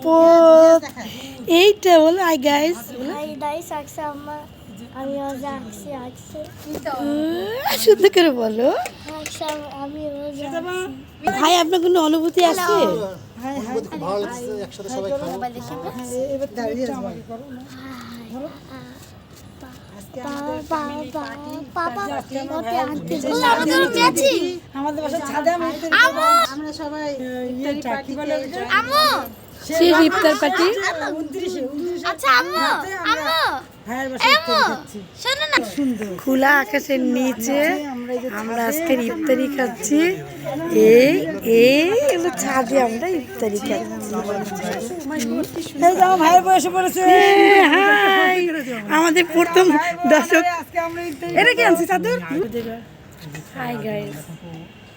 আপদ এইটা বলো আই গাইস সুন্দর করে বলো। ভাই আপনার কোনো অনুভূতি আছে? আমাদের বাসার ছাদে। আমরা সবাই পার্টিতে ইফতার পার্টি আচ্ছা খোলা আকাশের নিচে আমরা আজকে ইফতারি খাচ্ছি এই এই হলো ছাদে আমরা ইফতারি খাচ্ছি আমাদের প্রথম দর্শক আজকে আমরা ইফতারি এটা কি আনছি চাদর হাই গাইস